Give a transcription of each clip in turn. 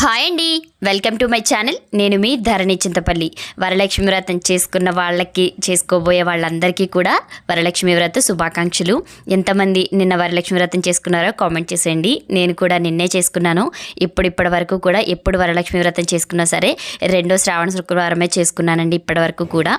Hi అండి. Welcome to my channel. నేను మీ ధరణి చింతపల్లి. వరలక్ష్మి వ్రతం చేసుకున్న వాళ్ళకి చేసుకోబోయే వాళ్ళందరికీ కూడా వరలక్ష్మి వ్రత శుభాకాంక్షలు. ఎంతమంది నిన్న వరలక్ష్మి వ్రతం చేసుకున్నారో కామెంట్ చేసేయండి. నేను కూడా నిన్నే చేసుకున్నాను. ఇప్పుడు ఇప్పటి వరకు కూడా ఎప్పుడు వరలక్ష్మి వ్రతం చేసుకున్నా సరే రెండో శ్రావణ శుక్రవారమే చేసుకున్నానండి ఇప్పటి వరకు కూడా.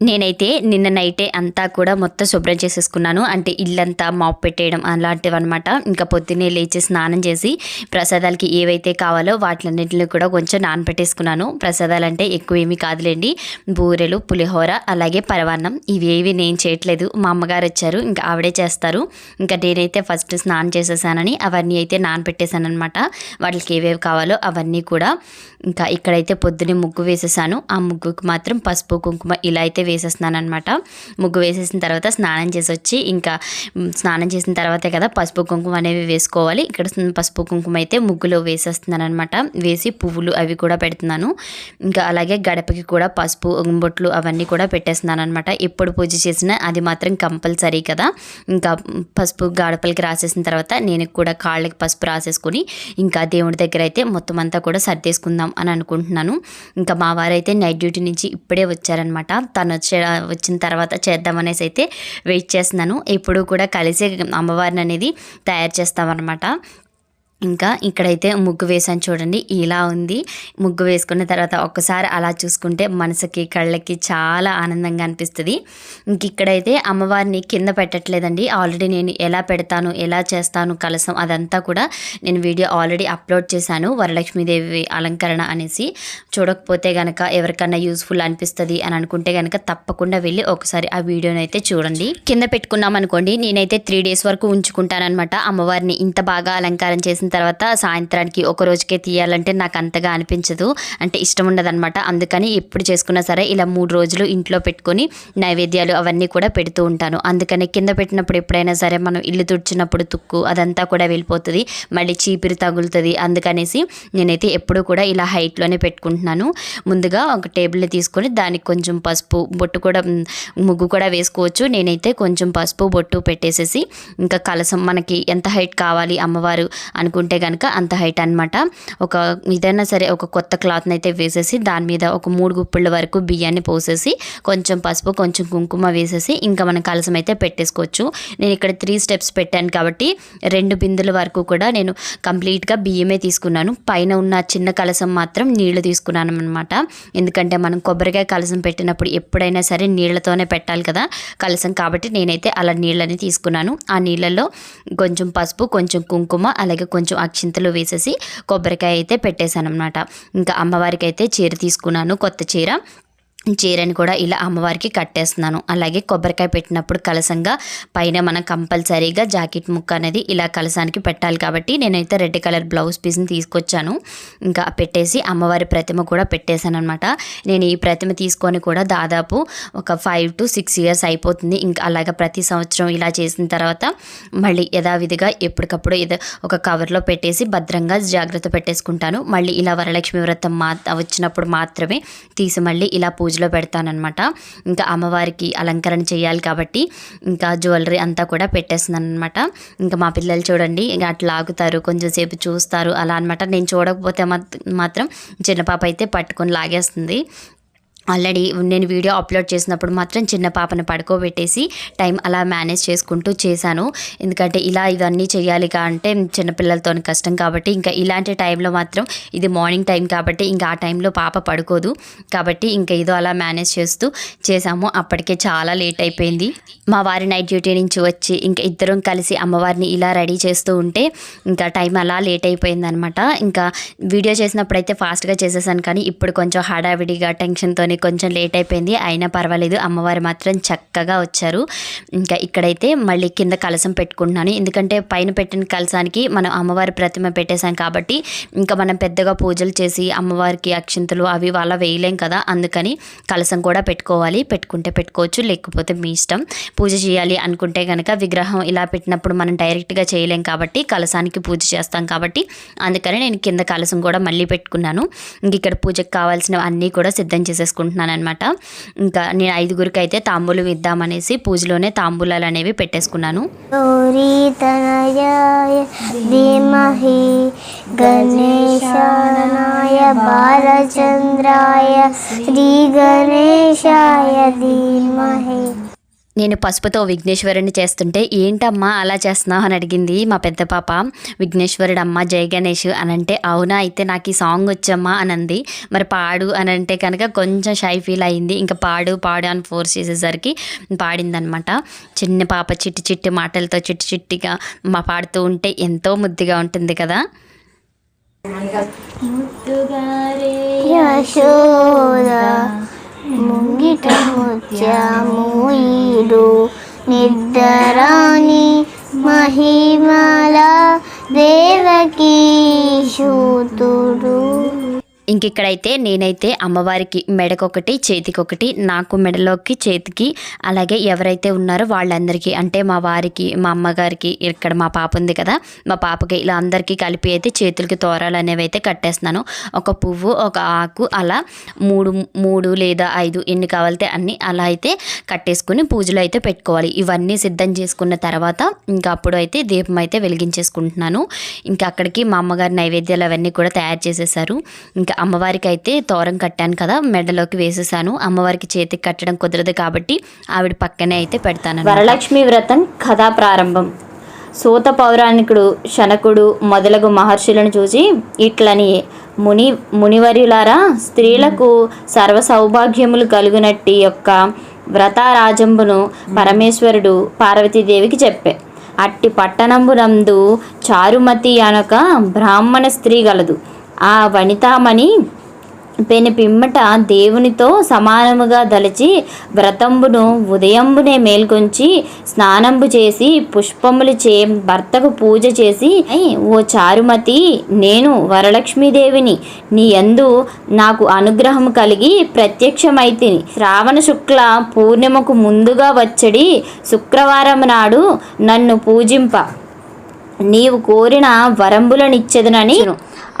నేనైతే నిన్న నైటే అంతా కూడా మొత్తం శుభ్రం చేసేసుకున్నాను. అంటే ఇల్లంతా మాప్ పెట్టేయడం అలాంటివి అనమాట ఇంకా పొద్దున్నే లేచి స్నానం చేసి ప్రసాదాలకి ఏవైతే కావాలో వాటిలన్నింటిని కూడా కొంచెం నానపెట్టేసుకున్నాను ప్రసాదాలు అంటే ఎక్కువ ఏమీ కాదులేండి. బూరెలు పులిహోర అలాగే పరవాన్నం ఇవేవి నేను చేయట్లేదు. మా అమ్మగారు వచ్చారు ఇంకా ఆవిడే చేస్తారు. ఇంకా నేనైతే ఫస్ట్ స్నానం చేసేసానని అవన్నీ అయితే నానపెట్టేశాను అనమాట వాటికి ఏవేవి కావాలో అవన్నీ కూడా. ఇంకా ఇక్కడైతే పొద్దున్నే ముగ్గు వేసేసాను. ఆ ముగ్గుకు మాత్రం పసుపు కుంకుమ ఇలా అయితే వేసేస్తున్నాను అనమాట ముగ్గు వేసేసిన తర్వాత స్నానం చేసి వచ్చి ఇంకా స్నానం చేసిన తర్వాతే కదా పసుపు కుంకుమ అనేవి వేసుకోవాలి. ఇక్కడ పసుపు కుంకుమ అయితే ముగ్గులో వేసేస్తున్నాను అనమాట వేసి పువ్వులు అవి కూడా పెడుతున్నాను. ఇంకా అలాగే గడపకి కూడా పసుపు బొట్లు అవన్నీ కూడా పెట్టేస్తున్నాను అనమాట ఎప్పుడు పూజ చేసినా అది మాత్రం కంపల్సరీ కదా. ఇంకా పసుపు గడపలకి రాసేసిన తర్వాత నేను కూడా కాళ్ళకి పసుపు రాసేసుకొని ఇంకా దేవుడి దగ్గర అయితే మొత్తం అంతా కూడా సర్దేసుకుందాం అని అనుకుంటున్నాను. ఇంకా మా వారైతే నైట్ డ్యూటీ నుంచి ఇప్పుడే వచ్చారనమాట తను వచ్చే వచ్చిన తర్వాత చేద్దామనేసి అయితే వెయిట్ చేస్తున్నాను. ఎప్పుడు కూడా కలిసి అమ్మవారిని అనేది తయారు చేస్తామన్నమాట. ఇంకా ఇక్కడైతే ముగ్గు వేసాను చూడండి ఇలా ఉంది. ముగ్గు వేసుకున్న తర్వాత ఒక్కసారి అలా చూసుకుంటే మనసుకి కళ్ళకి చాలా ఆనందంగా అనిపిస్తుంది. ఇంక ఇక్కడైతే అమ్మవారిని కింద పెట్టట్లేదండి. ఆల్రెడీ నేను ఎలా పెడతాను ఎలా చేస్తాను కలసం అదంతా కూడా నేను వీడియో ఆల్రెడీ అప్లోడ్ చేశాను. వరలక్ష్మీదేవి అలంకరణ అనేసి. చూడకపోతే గనక ఎవరికన్నా యూస్ఫుల్ అనిపిస్తుంది అని అనుకుంటే గనక తప్పకుండా వెళ్ళి ఒకసారి ఆ వీడియోని అయితే చూడండి. కింద పెట్టుకున్నాం అనుకోండి నేనైతే త్రీ డేస్ వరకు ఉంచుకుంటానన్నమాట. అమ్మవారిని ఇంత బాగా అలంకారం చేసిన తర్వాత సాయంత్రానికి ఒక రోజుకే తీయాలంటే నాకు అంతగా అనిపించదు. అంటే ఇష్టం ఉండదన్నమాట. అందుకని ఎప్పుడు చేసుకున్నా సరే ఇలా మూడు రోజులు ఇంట్లో పెట్టుకొని నైవేద్యాలు అవన్నీ కూడా పెడుతూ ఉంటాను. అందుకని కింద పెట్టినప్పుడు ఎప్పుడైనా సరే మనం ఇల్లు తుడిచినప్పుడు తుక్కు అదంతా కూడా వెళ్ళిపోతుంది. మళ్ళీ చీపిరి తగులుతుంది. అందుకనేసి నేనైతే ఎప్పుడూ కూడా ఇలా హైట్లోనే పెట్టుకుంటున్నాను. ముందుగా ఒక టేబుల్ తీసుకొని దానికి కొంచెం పసుపు బొట్టు కూడా ముగ్గు కూడా వేసుకోవచ్చు. నేనైతే కొంచెం పసుపు బొట్టు పెట్టేసేసి ఇంకా కలసం మనకి ఎంత హైట్ కావాలి అమ్మవారు అనుకుంటే కనుక అంత హైట్ అనమాట ఒక ఏదైనా సరే ఒక కొత్త క్లాత్ని అయితే వేసేసి దాని మీద ఒక మూడు గుప్పిళ్ళ వరకు బియ్యాన్ని పోసేసి కొంచెం పసుపు కొంచెం కుంకుమ వేసేసి ఇంకా మనం కలసం అయితే పెట్టేసుకోవచ్చు. నేను ఇక్కడ త్రీ స్టెప్స్ పెట్టాను కాబట్టి రెండు బిందుల వరకు కూడా నేను కంప్లీట్గా బియ్యమే తీసుకున్నాను. పైన ఉన్న చిన్న కలసం మాత్రం నీళ్ళు తీసుకున్నాను అనమాట ఎందుకంటే మనం కొబ్బరికాయ కలసం పెట్టినప్పుడు ఎప్పుడైనా సరే నీళ్ళతోనే పెట్టాలి కదా. కలసం కాబట్టి నేనైతే అలా నీళ్ళని తీసుకున్నాను. ఆ నీళ్ళల్లో కొంచెం పసుపు కొంచెం కుంకుమ అలాగే కొంచెం అక్షింతలు వేసేసి కొబ్బరికాయ అయితే పెట్టేశాను అనమాట ఇంకా అమ్మవారికి అయితే చీర తీసుకున్నాను కొత్త చీర. చీరని కూడా ఇలా అమ్మవారికి కట్టేస్తున్నాను. అలాగే కొబ్బరికాయ పెట్టినప్పుడు కలసంగా పైన మనం కంపల్సరీగా జాకెట్ ముక్క అనేది ఇలా కలసానికి పెట్టాలి కాబట్టి నేనైతే రెడ్ కలర్ బ్లౌజ్ పీస్ని తీసుకొచ్చాను. ఇంకా పెట్టేసి అమ్మవారి ప్రతిమ కూడా పెట్టేశాను అనమాట నేను ఈ ప్రతిమ తీసుకొని కూడా దాదాపు ఒక ఫైవ్ టు సిక్స్ ఇయర్స్ అయిపోతుంది. ఇంకా అలాగ ప్రతి సంవత్సరం ఇలా చేసిన తర్వాత మళ్ళీ యథావిధిగా ఎప్పటికప్పుడు ఏదో ఒక కవర్లో పెట్టేసి భద్రంగా జాగ్రత్త పెట్టేసుకుంటాను. మళ్ళీ ఇలా వరలక్ష్మి వ్రతం మా వచ్చినప్పుడు మాత్రమే తీసి మళ్ళీ ఇలా పూజ పూజలో పెడతానమాట ఇంకా అమ్మవారికి అలంకరణ చేయాలి కాబట్టి ఇంకా జ్యువెలరీ అంతా కూడా పెట్టేస్తున్నానమాట అనమాట ఇంకా మా పిల్లలు చూడండి ఇంకా అట్లా ఆగుతారు కొంచెం సేపు చూస్తారు అలా అనమాట నేను చూడకపోతే మాత్రం చిన్న పాప అయితే పట్టుకొని లాగేస్తుంది. ఆల్రెడీ నేను వీడియో అప్లోడ్ చేసినప్పుడు మాత్రం చిన్న పాపను పడుకోబెట్టేసి టైం అలా మేనేజ్ చేసుకుంటూ చేశాను. ఎందుకంటే ఇలా ఇవన్నీ చేయాలి అంటే చిన్నపిల్లలతో కష్టం కాబట్టి ఇంకా ఇలాంటి టైంలో మాత్రం ఇది మార్నింగ్ టైం కాబట్టి ఇంకా ఆ టైంలో పాప పడుకోదు. కాబట్టి ఇంకా ఏదో అలా మేనేజ్ చేస్తూ చేసాము అప్పటికే చాలా లేట్ అయిపోయింది. మా వారి నైట్ డ్యూటీ నుంచి వచ్చి ఇంకా ఇద్దరం కలిసి అమ్మవారిని ఇలా రెడీ చేస్తూ ఉంటే ఇంకా టైం అలా లేట్ అయిపోయిందనమాట. ఇంకా వీడియో చేసినప్పుడు అయితే ఫాస్ట్గా చేసేసాను కానీ ఇప్పుడు కొంచెం హడావిడిగా టెన్షన్తో కొంచెం లేట్ అయిపోయింది. అయినా పర్వాలేదు. అమ్మవారు మాత్రం చక్కగా వచ్చారు. ఇంకా ఇక్కడైతే మళ్ళీ కింద కలసం పెట్టుకుంటున్నాను. ఎందుకంటే పైన పెట్టిన కలసానికి మనం అమ్మవారి ప్రతిమ పెట్టేశాం కాబట్టి ఇంకా మనం పెద్దగా పూజలు చేసి అమ్మవారికి అక్షింతలు అవి వాళ్ళ వేయలేం కదా. అందుకని కలసం కూడా పెట్టుకోవాలి. పెట్టుకుంటే పెట్టుకోవచ్చు. లేకపోతే మీ ఇష్టం. పూజ చేయాలి అనుకుంటే కనుక విగ్రహం ఇలా పెట్టినప్పుడు మనం డైరెక్ట్గా చేయలేం కాబట్టి కలసానికి పూజ చేస్తాం కాబట్టి అందుకని నేను కింద కలసం కూడా మళ్ళీ పెట్టుకున్నాను. ఇంక ఇక్కడ పూజకు కావాల్సినవి అన్నీ కూడా సిద్ధం చేసేసుకున్నాను. చేసుకుంటున్నాను అనమాట ఇంకా నేను ఐదుగురికి అయితే తాంబూలం విద్దామనేసి పూజలోనే తాంబూలాలు అనేవి పెట్టేసుకున్నాను బాలచంద్రాయ నేను పసుపుతో విఘ్నేశ్వరుని చేస్తుంటే ఏంటమ్మా అలా చేస్తున్నావు? అని అడిగింది మా పెద్ద పాప. విఘ్నేశ్వరుడు అమ్మ జయ గణేష్ అని అంటే అవునా అయితే నాకు ఈ సాంగ్ వచ్చమ్మా అని అంది. మరి పాడు అని అంటే కనుక కొంచెం షై ఫీల్ అయింది. ఇంకా పాడు పాడు అని ఫోర్స్ చేసేసరికి పాడిందనమాట. చిన్న పాప చిట్టి చిట్టి మాటలతో చిట్టి చిట్టిగా మా పాడుతూ ఉంటే ఎంతో ముద్దుగా ఉంటుంది కదా. యశోద. ముంగిట ముత్యము నిద్రాని మహిమల దేవకీ ఇంకిక్కడైతే నేనైతే అమ్మవారికి మెడకొకటి చేతికొకటి నాకు మెడలోకి చేతికి అలాగే ఎవరైతే ఉన్నారో వాళ్ళందరికీ అంటే మా వారికి మా అమ్మగారికి ఇక్కడ మా పాప ఉంది కదా మా పాపకి ఇలా అందరికీ కలిపి అయితే చేతులకి తోరాలు అనేవి అయితే కట్టేస్తున్నాను. ఒక పువ్వు ఒక ఆకు అలా మూడు మూడు లేదా ఐదు ఎన్ని కావాలితే అన్ని అలా అయితే కట్టేసుకుని పూజలు అయితే పెట్టుకోవాలి. ఇవన్నీ సిద్ధం చేసుకున్న తర్వాత ఇంకా అప్పుడు అయితే దీపం అయితే వెలిగించేసుకుంటున్నాను. ఇంకా అక్కడికి మా అమ్మగారి నైవేద్యాలు అవన్నీ కూడా తయారు చేసేసారు. ఇంకా అమ్మవారికి అయితే తోరం కట్టాను కదా మెడలోకి వేసేసాను. అమ్మవారికి చేతికి కట్టడం కుదరదు కాబట్టి ఆవిడ పక్కనే అయితే పెడతాను వరలక్ష్మి వ్రతం కథా ప్రారంభం. సూత పౌరాణికుడు శనకుడు మొదలగు మహర్షులను చూసి ఇట్లని ముని మునివర్యులారా స్త్రీలకు సర్వ సౌభాగ్యములు కలుగునట్టి యొక్క వ్రతారాజంబును పరమేశ్వరుడు పార్వతీదేవికి చెప్పే. అట్టి పట్టణంబునందు చారుమతి అనొక బ్రాహ్మణ స్త్రీ గలదు. ఆ వనితామణి పెను పిమ్మట దేవునితో సమానముగా దలచి వ్రతంబును ఉదయంబునే మేల్కొంచి స్నానంబు చేసి పుష్పములు చే భర్తకు పూజ చేసి ఓ చారుమతి నేను వరలక్ష్మీదేవిని. నీ యందు నాకు అనుగ్రహం కలిగి ప్రత్యక్షమైతిని. శ్రావణ శుక్ల పూర్ణిమకు ముందుగా వచ్చడి శుక్రవారం నాడు నన్ను పూజింప. నీవు కోరిన వరంబులనిచ్చెదనని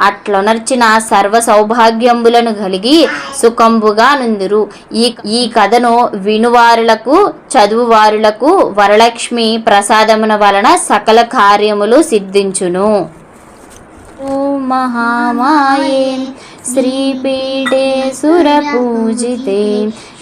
అట్లొనర్చిన సర్వ సౌభాగ్యంబులను కలిగి సుఖంబుగా నుందురు. ఈ ఈ కథను వినువారులకు చదువువారులకు వరలక్ష్మి ప్రసాదమున వలన సకల కార్యములు సిద్ధించును. ఓం మహామాయే శ్రీపీఠే సురపూజితే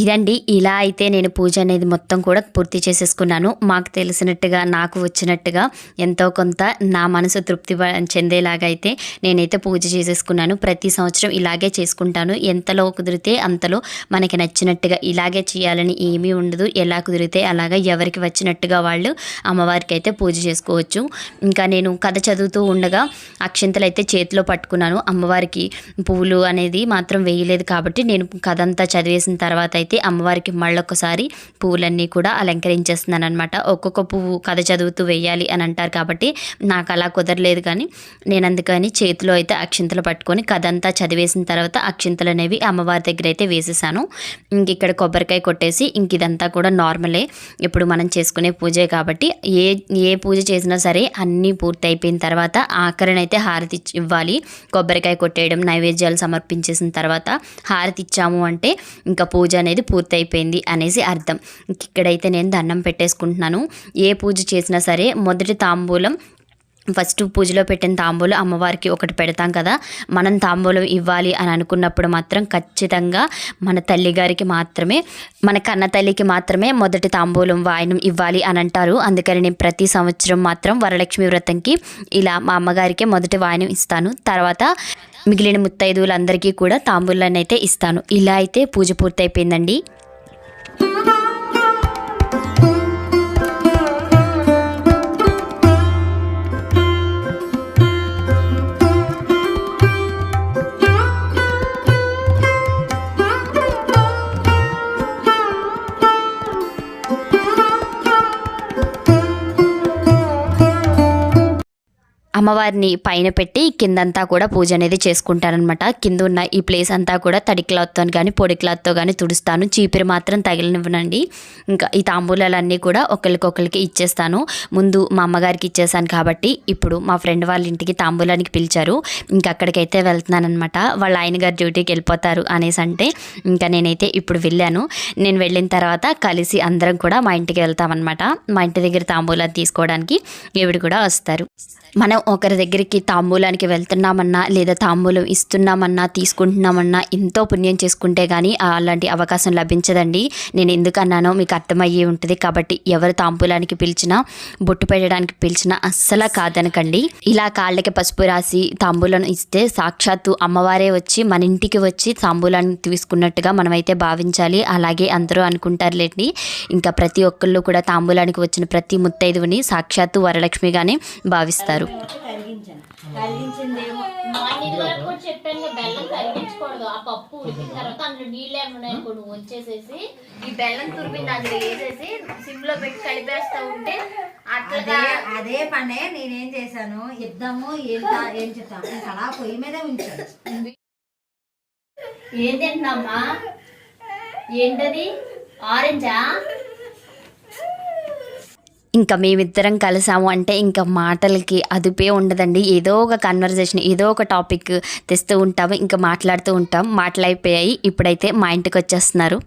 ఇదండి ఇలా అయితే నేను పూజ అనేది మొత్తం కూడా పూర్తి చేసేసుకున్నాను. మాకు తెలిసినట్టుగా నాకు వచ్చినట్టుగా ఎంతో కొంత నా మనసు తృప్తి చెందేలాగా అయితే నేనైతే పూజ చేసేసుకున్నాను. ప్రతి సంవత్సరం ఇలాగే చేసుకుంటాను. ఎంతలో కుదిరితే అంతలో మనకి నచ్చినట్టుగా ఇలాగే చేయాలని ఏమీ ఉండదు. ఎలా కుదిరితే అలాగా ఎవరికి వచ్చినట్టుగా వాళ్ళు అమ్మవారికి అయితే పూజ చేసుకోవచ్చు. ఇంకా నేను కథ చదువుతూ ఉండగా అక్షింతలు అయితే చేతిలో పట్టుకున్నాను. అమ్మవారికి పువ్వులు అనేది మాత్రం వేయలేదు కాబట్టి నేను కథ అంతా చదివేసిన తర్వాత అయితే అమ్మవారికి మళ్ళొకసారి పువ్వులన్నీ కూడా అలంకరించేస్తున్నాను అనమాట ఒక్కొక్క పువ్వు కథ చదువుతూ వేయాలి అని అంటారు కాబట్టి నాకు అలా కుదరలేదు కానీ నేను అందుకని చేతిలో అయితే అక్షింతలు పట్టుకొని కథ అంతా చదివేసిన తర్వాత అక్షింతలు అనేవి అమ్మవారి దగ్గర అయితే వేసేసాను. ఇంక ఇక్కడ కొబ్బరికాయ కొట్టేసి ఇంక ఇదంతా కూడా నార్మలే. ఇప్పుడు మనం చేసుకునే పూజే కాబట్టి ఏ ఏ పూజ చేసినా సరే అన్నీ పూర్తి అయిపోయిన తర్వాత ఆఖరణ అయితే హారతి ఇవ్వాలి. కొబ్బరికాయ కొట్టేయడం నైవేద్యాలు సమర్పించేసిన తర్వాత హారతి ఇచ్చాము అంటే ఇంకా పూజ అనేది అనేది పూర్తయిపోయింది అనేసి అర్థం. ఇక్కడైతే నేను దండం పెట్టేసుకుంటున్నాను. ఏ పూజ చేసినా సరే మొదటి తాంబూలం ఫస్ట్ పూజలో పెట్టిన తాంబూలం అమ్మవారికి ఒకటి పెడతాం కదా మనం తాంబూలం ఇవ్వాలి అని అనుకున్నప్పుడు మాత్రం ఖచ్చితంగా మన తల్లిగారికి మాత్రమే మన కన్న తల్లికి మాత్రమే మొదటి తాంబూలం వాయనం ఇవ్వాలి అని అంటారు. అందుకని నేను ప్రతి సంవత్సరం మాత్రం వరలక్ష్మి వ్రతంకి ఇలా మా అమ్మగారికే మొదటి వాయనం ఇస్తాను. తర్వాత మిగిలిన ముత్తైదువులందరికీ కూడా తాంబూలాన్ని అయితే ఇస్తాను. ఇలా అయితే పూజ పూర్తయిపోయిందండి. అమ్మవారిని పైన పెట్టి కిందంతా కూడా పూజ అనేది చేసుకుంటారనమాట కింద ఉన్న ఈ ప్లేస్ అంతా కూడా తడి క్లాత్తో కానీ పొడి క్లాత్తో కానీ తుడుస్తాను. చీపిరి మాత్రం తగిలినివ్వనండి. ఇంకా ఈ తాంబూలాలన్నీ కూడా ఒకరికొకరికి ఇచ్చేస్తాను. ముందు మా అమ్మగారికి ఇచ్చేసాను కాబట్టి ఇప్పుడు మా ఫ్రెండ్ వాళ్ళ ఇంటికి తాంబూలానికి పిలిచారు. ఇంకా అక్కడికైతే వెళ్తున్నానమాట వాళ్ళ ఆయన గారు డ్యూటీకి వెళ్ళిపోతారు అనేసి అంటే ఇంకా నేనైతే ఇప్పుడు వెళ్ళాను. నేను వెళ్ళిన తర్వాత కలిసి అందరం కూడా మా ఇంటికి వెళ్తామన్నమాట. మా ఇంటి దగ్గర తాంబూలాన్ని తీసుకోవడానికి ఈవిడ కూడా వస్తారు. మనం ఒకరి దగ్గరికి తాంబూలానికి వెళ్తున్నామన్నా లేదా తాంబూలం ఇస్తున్నామన్నా తీసుకుంటున్నామన్నా ఎంతో పుణ్యం చేసుకుంటే కానీ అలాంటి అవకాశం లభించదండి. నేను ఎందుకు అన్నానో మీకు అర్థమయ్యే ఉంటుంది. కాబట్టి ఎవరు తాంబూలానికి పిలిచినా బొట్టు పెట్టడానికి పిలిచినా అస్సలు కాదనకండి. ఇలా కాళ్ళకి పసుపు రాసి తాంబూలం ఇస్తే సాక్షాత్తు అమ్మవారే వచ్చి మన ఇంటికి వచ్చి తాంబూలాన్ని తీసుకున్నట్టుగా మనమైతే భావించాలి. అలాగే అందరూ అనుకుంటారులేండి. ఇంకా ప్రతి ఒక్కళ్ళు కూడా తాంబూలానికి వచ్చిన ప్రతి ముత్తైదువుని సాక్షాత్తు వరలక్ష్మిగానే భావిస్తారు. కరిగించిందేమో మార్నింగ్ వరకు కూడా చెప్పాను బెల్లం కరిగించకూడదు ఆ పప్పు ఉడికిన తర్వాత అందులో నీళ్ళు ఏమన్నా నువ్వు వచ్చేసేసి ఈ బెల్లం తురిమింది అందులో వేసేసి సిమ్లో పెట్టి కలిపేస్తా ఉంటే అట్లా అదే పనే. నేనేం చేశాను? ఇద్దాము ఏం ఏం చెప్తాను అలా పొయ్యి మీదే ఉంచాను. ఏం తింటున్నామ్మా ఏంటది? ఆరెంజా? ఇంకా మేమిద్దరం కలిసాము అంటే ఇంకా మాటలకి అదుపే ఉండదండి. ఏదో ఒక కన్వర్జేషన్ ఏదో ఒక టాపిక్ తెస్తూ ఉంటాము ఇంకా మాట్లాడుతూ ఉంటాం. మాటలు అయిపోయాయి ఇప్పుడైతే మా ఇంటికి వచ్చేస్తున్నారు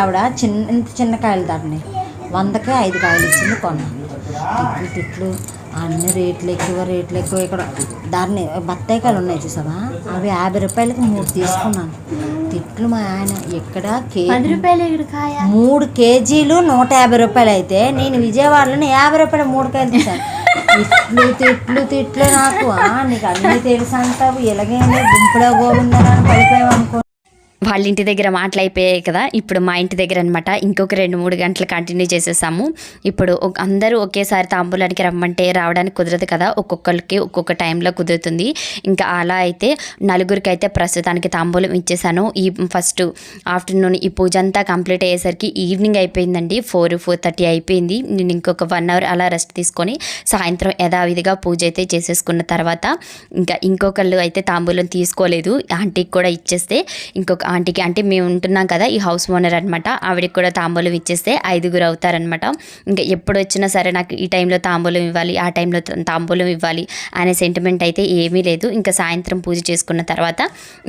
ముసలావిడ చిన్న ఇంత చిన్న కాయలు దాటినాయి వందకే ఐదు కాయలు ఇచ్చింది కొన్నాను తిట్లు తిట్లు అన్ని రేట్లు ఎక్కువ రేట్లు ఎక్కువ ఇక్కడ. దాన్ని బత్తాయి కాయలు ఉన్నాయి చూసావా? అవి యాభై రూపాయలకి మూడు తీసుకున్నాను. తిట్లు మా ఆయన ఎక్కడ కేజీ మూడు కేజీలు నూట యాభై రూపాయలు అయితే నేను విజయవాడలో యాభై రూపాయలు మూడు కాయలు తీసాను తిట్లు తిట్లు తిట్లు నాకు. నీకు అన్నీ తెలుసు అంటావు ఎలాగైంది గుంపులో గోవిందని పడిపోయావు అనుకో. వాళ్ళ ఇంటి దగ్గర మాటలు అయిపోయాయి కదా ఇప్పుడు మా ఇంటి దగ్గర అనమాట ఇంకొక రెండు మూడు గంటలు కంటిన్యూ చేసేసాము. ఇప్పుడు అందరూ ఒకేసారి తాంబూలానికి రమ్మంటే రావడానికి కుదరదు కదా ఒక్కొక్కరికి ఒక్కొక్క టైంలో కుదురుతుంది. ఇంకా అలా అయితే నలుగురికి అయితే ప్రస్తుతానికి తాంబూలం ఇచ్చేసాను. ఈ ఫస్ట్ ఆఫ్టర్నూన్ ఈ పూజ అంతా కంప్లీట్ అయ్యేసరికి ఈవినింగ్ అయిపోయిందండి. ఫోర్ ఫోర్ థర్టీ అయిపోయింది. నేను ఇంకొక వన్ అవర్ అలా రెస్ట్ తీసుకొని సాయంత్రం యథావిధిగా పూజ అయితే చేసేసుకున్న తర్వాత ఇంకా ఇంకొకళ్ళు అయితే తాంబూలం తీసుకోలేదు. ఆంటీకి కూడా ఇచ్చేస్తే ఇంకొక ఆంటీకి అంటే మేము ఉంటున్నాం కదా ఈ హౌస్ ఓనర్ అనమాట ఆవిడకి కూడా తాంబూలం ఇచ్చేస్తే ఐదుగురు అవుతారనమాట ఇంకా ఎప్పుడు వచ్చినా సరే నాకు ఈ టైంలో తాంబూలం ఇవ్వాలి ఆ టైంలో తాంబూలం ఇవ్వాలి అనే సెంటిమెంట్ అయితే ఏమీ లేదు. ఇంకా సాయంత్రం పూజ చేసుకున్న తర్వాత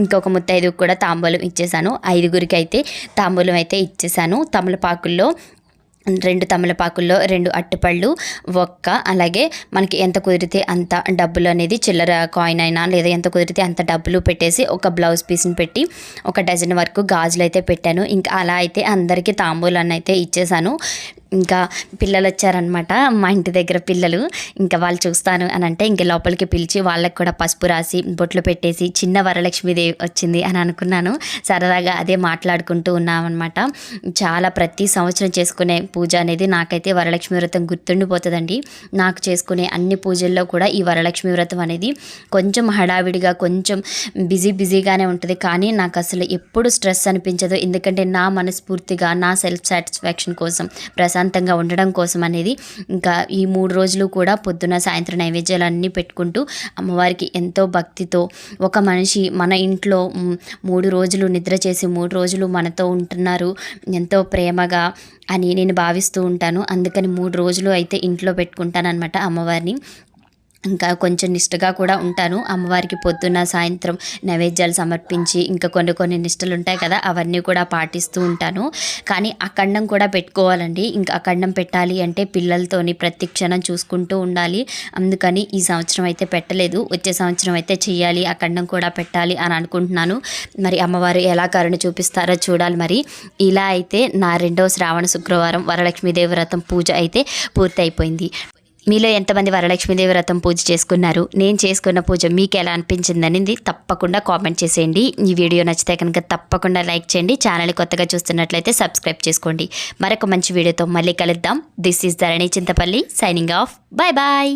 ఇంకొక ముత్తైదుకు కూడా తాంబూలం ఇచ్చేసాను. ఐదుగురికి అయితే తాంబూలం అయితే ఇచ్చేసాను. తమలపాకుల్లో రెండు తమలపాకుల్లో రెండు అట్టుపళ్ళు ఒక్క అలాగే మనకి ఎంత కుదిరితే అంత డబ్బులు అనేది చిల్లర కాయిన్ అయినా లేదా ఎంత కుదిరితే అంత డబ్బులు పెట్టేసి ఒక బ్లౌజ్ పీస్ని పెట్టి ఒక డజన్ వరకు గాజులు అయితే పెట్టాను. ఇంకా అలా అయితే అందరికీ తాంబూలాన్ని అయితే ఇచ్చేసాను. ఇంకా పిల్లలు వచ్చారనమాట మా ఇంటి దగ్గర పిల్లలు. ఇంకా వాళ్ళు చూస్తాను అని అంటే ఇంక లోపలికి పిలిచి వాళ్ళకి కూడా పసుపు రాసి బొట్లు పెట్టేసి చిన్న వరలక్ష్మీదేవి వచ్చింది అని అనుకున్నాను. సరదాగా అదే మాట్లాడుకుంటూ ఉన్నామన్నమాట. చాలా ప్రతి సంవత్సరం చేసుకునే పూజ అనేది నాకైతే వరలక్ష్మి వ్రతం గుర్తుండిపోతుందండి. నాకు చేసుకునే అన్ని పూజల్లో కూడా ఈ వరలక్ష్మి వ్రతం అనేది కొంచెం హడావిడిగా కొంచెం బిజీ బిజీగానే ఉంటుంది. కానీ నాకు అసలు ఎప్పుడు స్ట్రెస్ అనిపించదు. ఎందుకంటే నా మనస్ఫూర్తిగా నా సెల్ఫ్ సాటిస్ఫాక్షన్ కోసం ప్రశాంతంగా ఉండడం కోసం అనేది ఇంకా ఈ మూడు రోజులు కూడా పొద్దున సాయంత్రం నైవేద్యాలు అన్నీ పెట్టుకుంటూ అమ్మవారికి ఎంతో భక్తితో ఒక మనిషి మన ఇంట్లో మూడు రోజులు నిద్ర చేసి మూడు రోజులు మనతో ఉంటున్నారు ఎంతో ప్రేమగా అని నేను భావిస్తూ ఉంటాను. అందుకని మూడు రోజులు అయితే ఇంట్లో పెట్టుకుంటాను అనమాట అమ్మవారిని. ఇంకా కొంచెం నిష్టగా కూడా ఉంటాను. అమ్మవారికి పొద్దున్న సాయంత్రం నైవేద్యాలు సమర్పించి ఇంకా కొన్ని కొన్ని నిష్టలు ఉంటాయి కదా అవన్నీ కూడా పాటిస్తూ ఉంటాను. కానీ అఖండం కూడా పెట్టుకోవాలండి. ఇంకా అఖండం పెట్టాలి అంటే పిల్లలతోని ప్రతి క్షణం చూసుకుంటూ ఉండాలి. అందుకని ఈ సంవత్సరం అయితే పెట్టలేదు. వచ్చే సంవత్సరం అయితే చెయ్యాలి అఖండం కూడా పెట్టాలి అని అనుకుంటున్నాను. మరి అమ్మవారు ఎలా కరుణ చూపిస్తారో చూడాలి మరి. ఇలా అయితే నా రెండవ శ్రావణ శుక్రవారం వరలక్ష్మీదేవి వ్రతం పూజ అయితే పూర్తి అయిపోయింది మీలో ఎంతమంది వరలక్ష్మీదేవి వ్రతం పూజ చేసుకున్నారు? నేను చేసుకున్న పూజ మీకు ఎలా అనిపించిందనేది తప్పకుండా కామెంట్ చేసేయండి. ఈ వీడియో నచ్చితే కనుక తప్పకుండా లైక్ చేయండి. ఛానల్ కొత్తగా చూస్తున్నట్లయితే సబ్స్క్రైబ్ చేసుకోండి. మరొక మంచి వీడియోతో మళ్ళీ కలుద్దాం. This is Dharani Chintapalli signing off bye bye